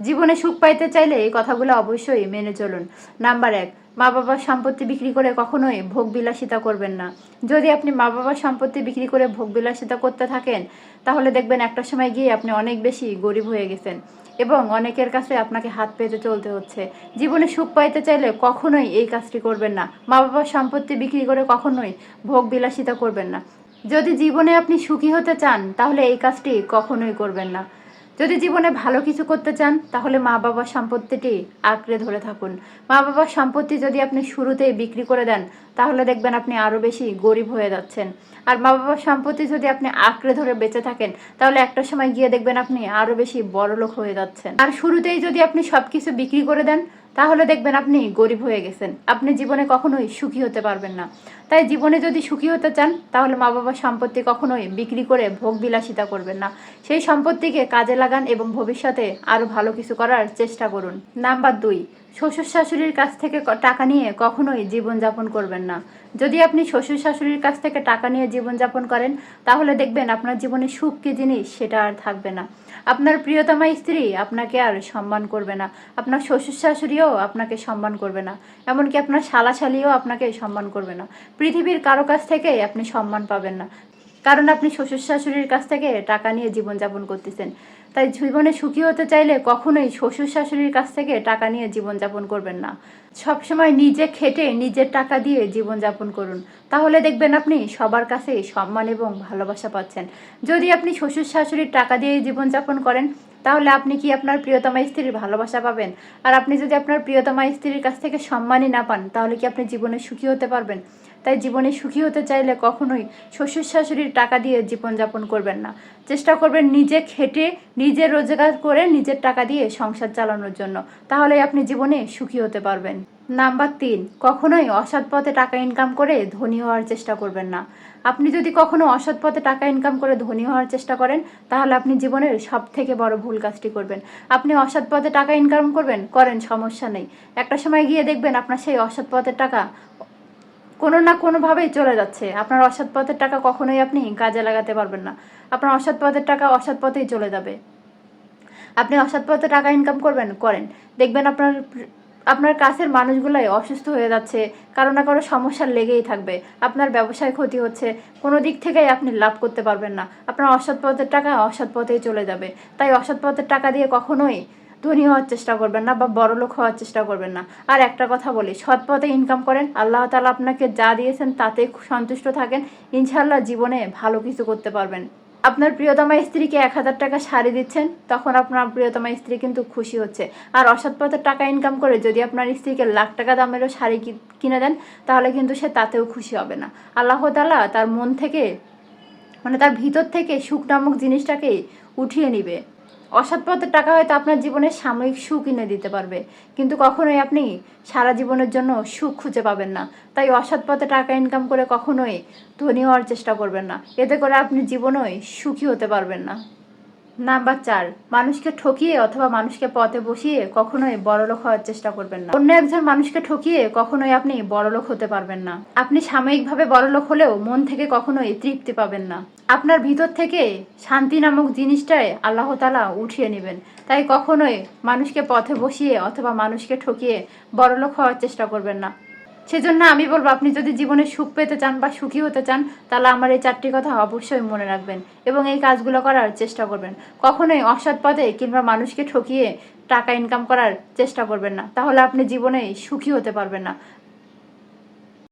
জীবনে সুখ পাইতে চাইলে এই কথাগুলো অবশ্যই মেনে চলুন। নাম্বার এক মা বাবার সম্পত্তি বিক্রি করে কখনোই ভোগ বিলাসিতা করবেন না। যদি আপনি মা বাবার সম্পত্তি বিক্রি করে ভোগ বিলাসিতা করতে থাকেন, তাহলে দেখবেন একটা সময় গিয়ে আপনি অনেক বেশি গরিব হয়ে গেছেন এবং অনেকের কাছে আপনাকে হাত পেতে চলতে হচ্ছে। জীবনে সুখ পাইতে চাইলে কখনোই এই কাজটি করবেন না। মা বাবার সম্পত্তি বিক্রি করে কখনোই ভোগ বিলাসিতা করবেন না। যদি জীবনে আপনি সুখী হতে চান, তাহলে এই কাজটি কখনোই করবেন না। যদি জীবনে ভালো কিছু করতে চান, তাহলে মা বাবার সম্পত্তিটি আঁকড়ে ধরে থাকুন। মা বাবার সম্পত্তি যদি আপনি শুরুতেই বিক্রি করে দেন, তাহলে দেখবেন আপনি আরও বেশি গরিব হয়ে যাচ্ছেন। আর মা বাবার সম্পত্তি যদি আপনি আঁকড়ে ধরে বেঁচে থাকেন, তাহলে একটা সময় গিয়ে দেখবেন আপনি আরও বেশি বড়লোক হয়ে যাচ্ছেন। আর শুরুতেই যদি আপনি সব কিছু বিক্রি করে দেন তাহলে দেখবেন আপনি গরিব হয়ে গেছেন। আপনি জীবনে কখনোই সুখী হতে পারবেন না। তাই জীবনে যদি সুখী হতে চান, তাহলে মা বাবার সম্পত্তি কখনোই বিক্রি করে ভোগ বিলাসিতা করবেন না। সেই সম্পত্তিকে কাজে লাগান এবং ভবিষ্যতে আরও ভালো কিছু করার চেষ্টা করুন। নাম্বার দুই শ্বশুর শাশুড়ির কাছ থেকে টাকা নিয়ে কখনোই জীবনযাপন করবেন না। যদি আপনি শ্বশুর শাশুড়ির কাছ থেকে টাকা নিয়ে জীবনযাপন করেন, তাহলে দেখবেন আপনার জীবনে সুখ কী জিনিস সেটা আর থাকবে না। আপনার প্রিয়তমা স্ত্রী আপনাকে আর সম্মান করবে না। আপনার শ্বশুর শাশুড়িও আপনাকে সম্মান করবে না। এমনকি আপনার শালাশালিও আপনাকে সম্মান করবে না। পৃথিবীর কারও কাছ থেকে আপনি সম্মান পাবেন না। কারণ আপনি শ্বশুর শাশুড়ির কাছ থেকে টাকা নিয়ে জীবনযাপন করতেছেন। তাই জীবনে সুখী হতে চাইলে কখনোই শ্বশুর শাশুড়ির কাছ থেকে টাকা নিয়ে জীবনযাপন করবেন না। সবসময় নিজে খেটে নিজের টাকা দিয়ে জীবনযাপন করুন। তাহলে দেখবেন আপনি সবার কাছে সম্মান এবং ভালোবাসা পাচ্ছেন। যদি আপনি শ্বশুর শাশুড়ির টাকা দিয়ে জীবনযাপন করেন তাহলে আপনি কি আপনার প্রিয়তমা স্ত্রীর ভালোবাসা পাবেন? আর আপনি যদি আপনার প্রিয়তমা স্ত্রীর কাছ থেকে সম্মানই না পান, তাহলে কি আপনি জীবনে সুখী হতে পারবেন? তাই জীবনে সুখী হতে চাইলে কখনোই শ্বশুর শাশুড়ির টাকা দিয়ে জীবনযাপন করবেন না। চেষ্টা করবেন নিজে খেটে, নিজে রোজগার করে নিজের টাকা দিয়ে সংসার চালানোর জন্য। তাহলে আপনি জীবনে সুখী হতে পারবেন। নাম্বার তিন, কখনোই অসৎ পথে টাকা ইনকাম করে ধনী হওয়ার চেষ্টা করবেন না। আপনি যদি কখনো অসৎ পথে টাকা ইনকাম করে ধনী হওয়ার চেষ্টা করেন, তাহলে আপনি জীবনের সব থেকে বড় ভুল কাজটি করবেন। আপনি অসৎ পথে টাকা ইনকাম করবেন, করেন, সমস্যা নেই। একটা সময় গিয়ে দেখবেন আপনার সেই অসৎ পথের টাকা কোনো না কোনোভাবেই চলে যাচ্ছে। আপনার অসৎ পথের টাকা কখনোই আপনি কাজে লাগাতে পারবেন না। আপনার অসৎ পথের টাকা অসৎ পথেই চলে যাবে। আপনি অসৎ পথে টাকা ইনকাম করবেন, করেন। দেখবেন আপনার আপনার কাছের মানুষগুলাই অসুস্থ হয়ে যাচ্ছে, কারও না কারও সমস্যা লেগেই থাকবে, আপনার ব্যবসায় ক্ষতি হচ্ছে, কোনো দিক থেকেই আপনি লাভ করতে পারবেন না, আপনার অসৎ পথের টাকা অসৎ পথেই চলে যাবে, তাই অসৎ পথের টাকা দিয়ে কখনোই ধনী হওয়ার চেষ্টা করবেন না বা বড়লোক হওয়ার চেষ্টা করবেন না। আর একটা কথা বলি, সৎ পথে ইনকাম করেন, আল্লাহ তালা আপনাকে যা দিয়েছেন তাতে সন্তুষ্ট থাকেন ইনশাল্লাহ জীবনে ভালো কিছু করতে পারবেন। আপনার প্রিয়তমা স্ত্রীকে এক হাজার টাকা শাড়ি দিচ্ছেন, তখন আপনার প্রিয়তমা স্ত্রী কিন্তু খুশি হচ্ছে। আর অসৎ পথে টাকা ইনকাম করে যদি আপনার স্ত্রীকে লাখ টাকা দামেরও শাড়ি কিনে দেন, তাহলে কিন্তু সে তাতেও খুশি হবে না। আল্লাহ তালা তার মন থেকে মানে তার ভিতর থেকে সুখ নামক জিনিসটাকে উঠিয়ে নিবে। অসৎ পথের টাকা হয়তো আপনার জীবনে সাময়িক সুখ এনে দিতে পারবে। কিন্তু কখনোই আপনি সারা জীবনের জন্য সুখ খুঁজে পাবেন না। তাই অসৎ পথে টাকা ইনকাম করে কখনোই ধনী হওয়ার চেষ্টা করবেন না। এতে করে আপনি জীবনেই সুখী হতে পারবেন না। নাম্বার চার, মানুষকে ঠকিয়ে অথবা মানুষকে পথে বসিয়ে কখনোই বড়লোক হওয়ার চেষ্টা করবেন না। অন্য একজন মানুষকে ঠকিয়ে কখনোই আপনি বড়লোক হতে পারবেন না। আপনি সাময়িকভাবে বড়লোক হলেও মন থেকে কখনোই তৃপ্তি পাবেন না। আপনার ভিতর থেকে শান্তি নামক জিনিসটাই আল্লাহ তালা উঠিয়ে নেবেন। তাই কখনোই মানুষকে পথে বসিয়ে অথবা মানুষকে ঠকিয়ে বড়লোক হওয়ার চেষ্টা করবেন না। সেজন্য আমি বলব, আপনি যদি জীবনে সুখ পেতে চান বা সুখী হতে চান, তাহলে আমার এই চারটি কথা অবশ্যই মনে রাখবেন এবং এই কাজগুলো করার চেষ্টা করবেন। কখনোই অসৎ পথে কিংবা মানুষকে ঠকিয়ে টাকা ইনকাম করার চেষ্টা করবেন না। তাহলে আপনি জীবনে সুখী হতে পারবেন না।